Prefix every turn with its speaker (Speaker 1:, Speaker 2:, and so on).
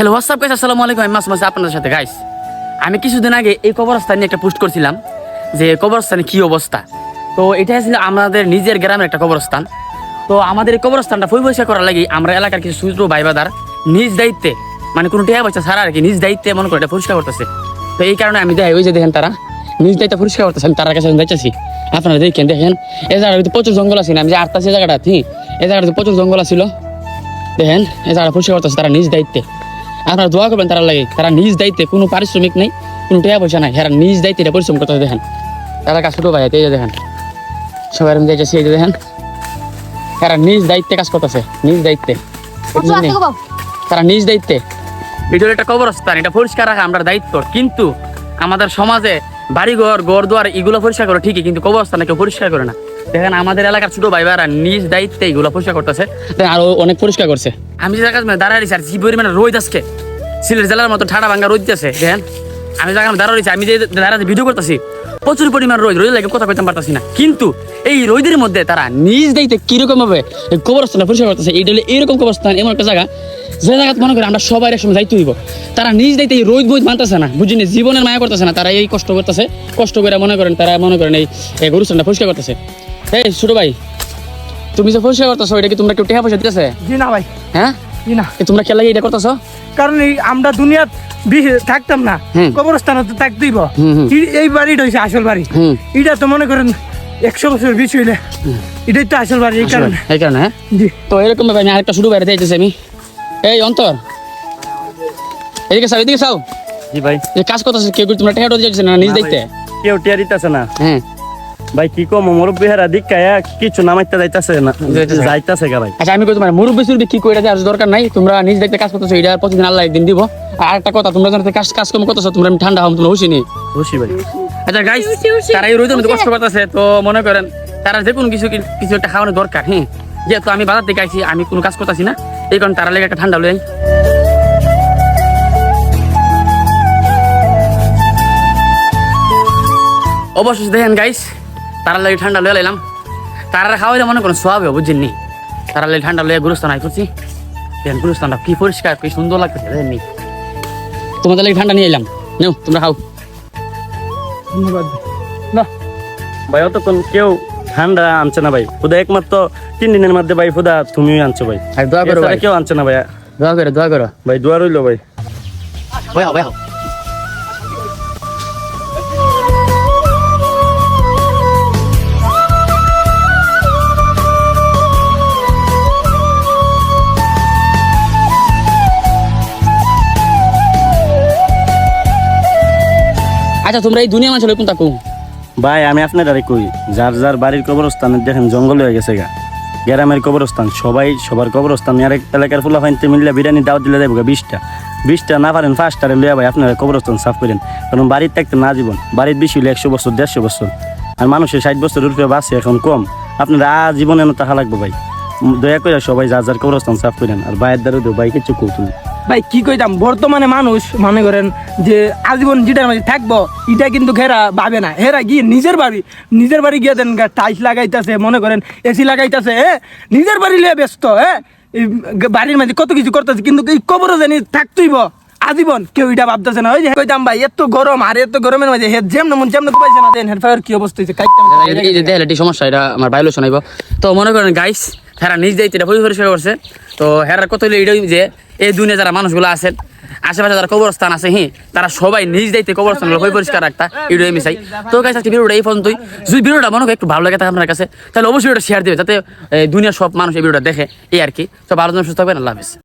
Speaker 1: Hello WhatsApp guys আসসালামু আলাইকুম আমি মাসুম আছি আপনাদের সাথে গাইস আমি কিছুদিন আগে এই কবরস্থান নিয়ে একটা পোস্ট করছিলাম যে কবরস্থানে কি অবস্থা? তো এটা ছিল আমাদের নিজের গ্রামের একটা কবরস্থান। তো আমাদের এই কবরস্থানটা পরি পরিষ্কার করার লাগি আমরা এলাকার কিছু সুদ্র ভাইবাদার নিজ দায়িত্বে মানে কোনো টিয়া বাচ্চা ছাড়া আর কি নিজ দায়িত্বে মনে করে এটা পরিষ্কার করতেছে। তো এই কারণে আমি দেখাই, ওই যে দেখেন তারা, নিজ দায়িত্বে পরিষ্কার করতেছে। আমি তার কাছে যাইতেছি, আপনারা দেখেন দেখেন এ জায়গাটা প্রচুর জঙ্গল আছে আমি যে আটটা সে জায়গাটা ঠিক এই জায়গাটা প্রচুর জঙ্গল ছিল দেখেন এ জায়গাটা পরিষ্কার করতেছে তারা নিজ দায়িত্বে। আপনারা দোয়া করবেন তারা লাগে। তারা নিজ দায়িত্বে কোনো পারিশ্রমিক নেই কোনো টাকা পয়সা নাই। তারা নিজ দায়িত্বে এটা পরিশ্রম করতে দেখেন। তারা কাজ করতে ভাই এই দেখেন। সবাই আমি দেখেছি এই দেখেন। তারা নিজ দায়িত্বে কাজ করতেছে নিজ দায়িত্বে।
Speaker 2: গো বাবা।
Speaker 1: তারা নিজ দায়িত্বে। ভিডিওর একটা কবরস্থান এটা পরিষ্কার রাখা আমরা দায়িত্ব। কিন্তু আমাদের সমাজে বাড়িঘর ঘর দুয়ার এগুলো পরিষ্কার করে, ঠিকই, কিন্তু কবরস্থান কেউ পরিষ্কার করে না। দেখেন, আমাদের এলাকার ছোট ভাই ভাইরা নিজ দায়িত্বে এগুলো পরিষ্কার করতেছে। আরও অনেক পরিষ্কার করছে। আমি যে জায়গায় দাঁড়ায় রয়েছি, আর কি পরিমাণে রোদ আজকে, সিলেট জেলার মতো ঠাডা ভাঙ্গা রোদ দিতেছে, দেখেন, আমি জায়গায় দাঁড়া আমি যে দাঁড়াতে ভিডিও করতেছি, প্রচুর পরিমাণ রোদ রোদ লাগে কথা কইতে পারতাছি না। কিন্তু এই রোদের মধ্যে তারা নিজ দায়িত্বে কীরকম ভাবে এই কবরস্থানটা পরিষ্কার করতেছে এইটা হলো এরকম কবরস্থান, এমন একটা জায়গা যে জায়গা মনে করে আমরা সবাই একসময় যাইতে হইব। তারা নিজ দায়িত্বে এই রোদ বৈদ মানতেছে না বুঝিনি জীবনের মায়া করতেছে না তারা এই কষ্ট করতেছে। কষ্ট করে মনে করেন তারা মনে করেন এই এই গরুস্থানটা পরিষ্কার করতেছে। এই ছোট ভাই তুমি যে পরিষ্কার করতেছো এটা কি তোমরা কেউ টাকা পয়সা দিতেছে?
Speaker 3: জি না ভাই।
Speaker 1: হ্যাঁ?
Speaker 3: জি না।
Speaker 1: তোমরা খেলা এটা করতেছো?
Speaker 3: কারণ এই আমরা থাকতাম না কবরস্থানে তো এই বাড়িটা হয়েছে আসল বাড়ি। এটা তো মনে করেন একশো বছর বেশি হইলে এটাই তো আসল বাড়ি এই কারণে।
Speaker 1: এই কারণে হ্যাঁ?
Speaker 3: জি।
Speaker 1: তো এরকম ভাবে আমি আরেকটা শুরু বাইরে দিয়েছি আমি। এই অন্তর। এদিকে চাও এদিকে চাও
Speaker 4: জি ভাই।
Speaker 1: এই কাজ করতেছে কেউ কেউ তোমরা না নিজ দায়িত্বে?
Speaker 4: কেউ টিয়া দিতেছে না।
Speaker 1: হ্যাঁ।
Speaker 4: ভাই কি কম মুরব্বী হেরা দিকায়া কিছু নামাইতে যাইতাছে না
Speaker 1: যাইতাছে।
Speaker 4: গা ভাই।
Speaker 1: আচ্ছা আমি কই তোমার মুরব্বী সুরব্বী কি দেওয়ার দরকার নাই। তোমরা নিজ দায়িত্বে কাজ করতেছো এটা প্রতিদিন আল্লাহ একদিন দিব। আর একটা কথা তোমরা যখন কাজ কাজকর্ম করতেছো তোমরা আমি ঠান্ডা হম তোমরা হুশি নেই।
Speaker 4: ভাই।
Speaker 1: আচ্ছা গাইস তারা এই মধ্যে কষ্ট করতেছে তো মনে করেন তারা যে কোনো কিছু কিছু একটা খাওয়ানো দরকার হ্যাঁ। যেহেতু আমি বাজার থেকে আইছি আমি কোনো কাজ করতেছি না। এই কারণে তারা লেগে একটা ঠান্ডা লই অবশ্যই দেখেন গাইস তারা লাগে ঠান্ডা লয়ে লাইলাম। তারা খাওয়াইলে মনে করেন সোয়াবে বুঝছেন তারা লাগে ঠান্ডা লয়ে গুরুস্থান আই করছি দেখেন গুরুস্থানটা কি পরিষ্কার কি সুন্দর লাগতেছে দেখেন নি? তোমাদের লাগে ঠান্ডা নিয়ে এলাম নেও তোমরা খাও।
Speaker 3: ধন্যবাদ। না।
Speaker 4: ভাই অতক্ষণ কেউ ঠান্ডা আনছে না ভাই। খুদা একমাত্র তিন দিনের মধ্যে ভাই খুদা তুমিও আনছো ভাই।
Speaker 1: আর দোয়া করো
Speaker 4: এছাড়া
Speaker 1: ভাই।
Speaker 4: কেউ আনছে না ভাই।
Speaker 1: দোয়া করো দোয়া করো।
Speaker 4: ভাই দোয়া রইল ভাই।
Speaker 1: ভাই ভাই আচ্ছা তোমরা এই দুনিয়া মানুষ কোনটা কো
Speaker 4: ভাই, আমি আপনার আপনারা কই, যার যার বাড়ির কবরস্থানে দেখেন, জঙ্গল হয়ে গেছে গা। গ্রামের কবরস্থান, সবাই সবার কবরস্থান আর এলাকার ফুলা ফাইনতে মিললে বিরিয়ানি দাওয়াত দিলে যাব বিশটা। বিশটা না পারেন ফার্স্টারে লিয়া ভাই, আপনারা কবরস্থান সাফ করেন। কারণ বাড়ির থাকতে না জীবন, বাড়ির বেশি হলে একশো বছর, দেড়শো বছর। আর মানুষের ষাট বছর রূপে বাঁচে এখন কম। আপনারা আজীবনে টাকা লাগবে ভাই। দয়া করে সবাই যার যার কবরস্থান সাফ করেন। আর ভাইয়ের দ্বারা দেবো ভাই, কিছু কৌতুল
Speaker 3: ভাই কি কইতাম? বর্তমানে মানুষ মনে করেন যে আজীবন যেটার মাঝে থাকব এটা কিন্তু ঘেরা ভাবে না। হেরা গিয়ে নিজের বাড়ি নিজের বাড়ি গিয়ে দেন টাইস লাগাইতেছে মনে করেন এসি লাগাইতেছে হ্যাঁ নিজের বাড়ি লিয়ে ব্যস্ত হ্যাঁ বাড়ির মাঝে কত কিছু করতেছে কিন্তু এই কবরও জানি থাকতেইব। আজীবন কেউ এটা ভাবতেছে না। ওই যে কইতাম ভাই এত গরম আর এত গরমের মাঝে হেড যেমন মন যেমন পাইছে না দেন হেড ফায়ার কি অবস্থা হয়েছে কাইতাম
Speaker 1: এই যে দেখলে সমস্যা এটা আমার বাইলো শোনাইব তো মনে করেন গাইস হেরা নিজ দায়িত্ব এটা পরিষ্কার করছে। তো হেরার কত হইল এটাই যে, এই দুনিয়া যারা মানুষগুলো আছেন আশেপাশে যারা কবরস্থান আছে হ্যাঁ তারা সবাই নিজ দায়িত্বে কবরস্থান পরিষ্কার রাখতা, এটাই আমি চাই। তো কাছে আজকে ভিডিওটা এই পর্যন্তই। যদি ভিডিওটা মনে হয় একটু ভালো লাগে থাকে আপনার কাছে, তাহলে অবশ্যই এটা শেয়ার দেবে যাতে দুনিয়ার সব মানুষ এই ভিডিওটা দেখে, এই আর কি। তো ভালো সুস্থ থাকবেন, আল্লাহ হাফিজ।